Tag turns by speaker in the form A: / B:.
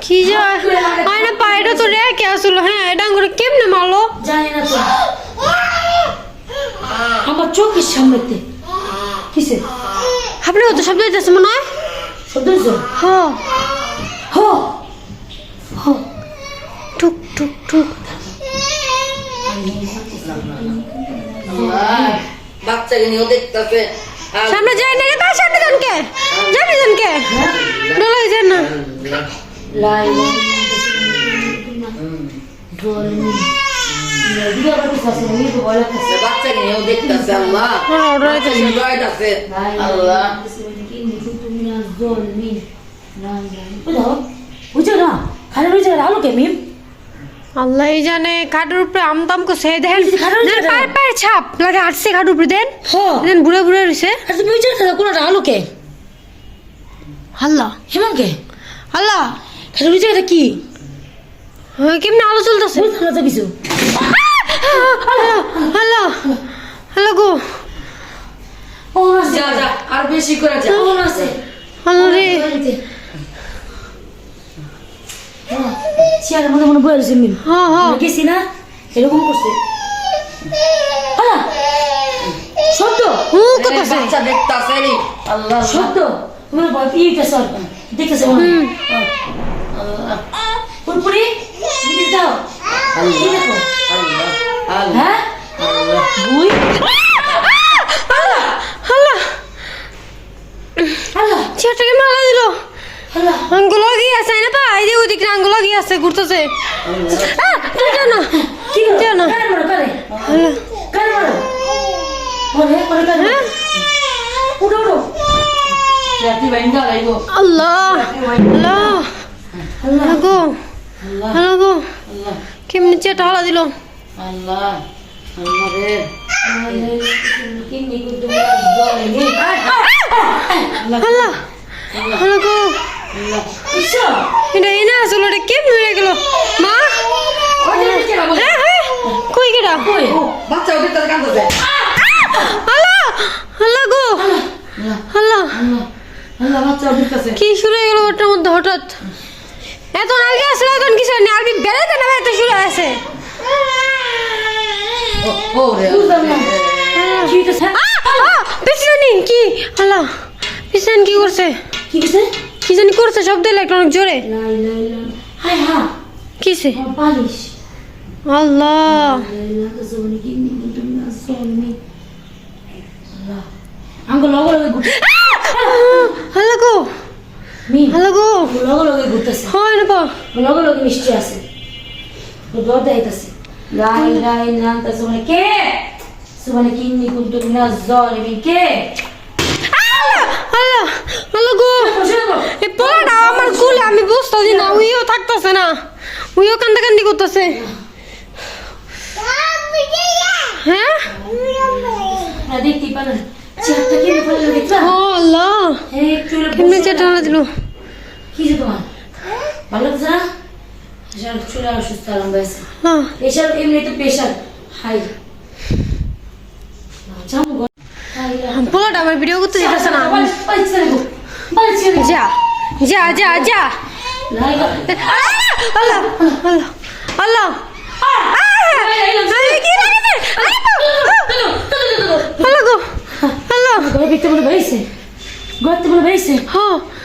A: কি যে হয়? না তো রেখে আসলো হ্যাঁ এটা করে কেমনে মারলো?
B: জানি না তো। আমার চোখের সামনেতে। কিসে?
A: আপনি কত শব্দ দিতেছে মনে হয়?
B: শব্দ হইছে?
A: হ।
B: হো। হো।
A: টুক টুক টুক।
C: বাচ্চাকে নিয়েও দেখতেছে।
A: সামনে যাই না কার সামনে যান কে যাবি যান কে ডলাই যান না হ্যাঁ
B: আলো কে মিম
A: আল্লাহ জানে খাটের উপরে আমতাম কো সে দেন
B: খাটের
A: পায়ের পায়ের ছাপ লাগে আসছে খাটের উপরে দেন দেন বুড়ে বুড়ে রইছে।
B: আর তুমি বুঝো না কোন কে
A: আল্লাহ।
B: হেমন কে
A: আল্লাহ।
B: খালি বুঝো এটা কি?
A: হ্যাঁ, কেমনে আলো চলতেছে?
B: না তো। কিছু
A: আল্লাহ আল্লাহ আল্লাহ গো।
B: ও
C: যা যা আর বেশি করে যা।
B: ও আছে
A: আল্লাহ রে
B: চেয়ারের মধ্যে মনে বয়ে রয়েছে
A: হ্যাঁ হ্যাঁ।
B: গেছি না এরকম করছে। আলা, শব্দ
A: হু
C: এই
A: করতেছে
C: বাচ্চা দেখতেছে আল্লাহ।
B: শব্দ তোমার ভয় পেয়ে আর দেখতেছে মনে পুরপুরি দাও হ্যাঁ। বুই।
A: আল্লাহ। আল্লাহ।
B: আল্লাহ।
A: মারা দিল। আঙ্গুল লাগিয়ে আছে না। পা এই যে ওদিকে আঙ্গুল লাগিয়ে আছে ঘুরতেছে আহ, তুই
B: কি মারো। মারো ওরে
C: রাতি বাইন্দা
A: আল্লাহ। আল্লাহ। আল্লাহ। গো।
C: আল্লাহ।
A: আল্লাহ গো। কেমনি হালা দিল?
C: আল্লাহ। আল্লাহ রে।
B: কি নিকু তুমি জলে
A: আল্লাহ। আল্লাহ গো। এটা এনে আসলো এটা কেমনি হয়ে গেল? মা? হ্যাঁ হ্যাঁ। কই গো!
C: আল্লাহ!
A: কি শুরু হয়ে গেল ওটার মধ্যে হঠাৎ? এত আগে আসলে, এখন কিছু নেই আরবি বেড়াতে না বেড়াতে শুরু হয়েছে
C: ও রে
B: কি
A: পিছনে কি? আল্লাহ! পিছনে কি করছে?
B: কি কিছে
A: করছে শব্দ এলো একটা অনেক জোরে? কিসে আল্লাহ
B: লাই লাই তো জোনি কি নিকু তুমি না জলে আল্লাহ আঙ্গুল লগো লগে ঘুরতে
A: আল্লাহ গো।
B: মি
A: গো
B: লগো লগে ঘুরতেছে।
A: হয় না পা।
B: লগো লগে মিষ্টি আছে। দর দেখাইতেছে লাই লাই লাই তো কে
A: আল্লাহ আল্লাহ গো
B: বসে গো
A: এই পোলাটা আমার কুলে আমি বুঝতেছি না উইও থাকতেছে না উইও কান্দা কান্দি করতেছে হ্যাঁ
B: না দেখতে পারেন চেয়ারটা কেমনে ফেলে দেখলা
A: ও আল্লাহ
B: এই চুলে
A: কেমনে
B: বসে
A: চেটা দিল
B: কি যে তোমার ভালো লাগছে না এসব চুলে অসুস্থ আরাম হয়েছে
A: হ্যাঁ
B: প্রেশার এমনি তো প্রেশার হাই জামু গো। হাই
A: পোলাটা আমার ভিডিও করতে না। যা যা যা যা।
B: লাই
A: আল্লাহ আল্লাহ আল্লাহ। আল্লাহ। আল্লাহ গো। আল্লাহ।
B: ঘরে দেখতে বলে বেরিয়েছে। ঘরে বলে বেরিয়েছে।
A: হ্যাঁ।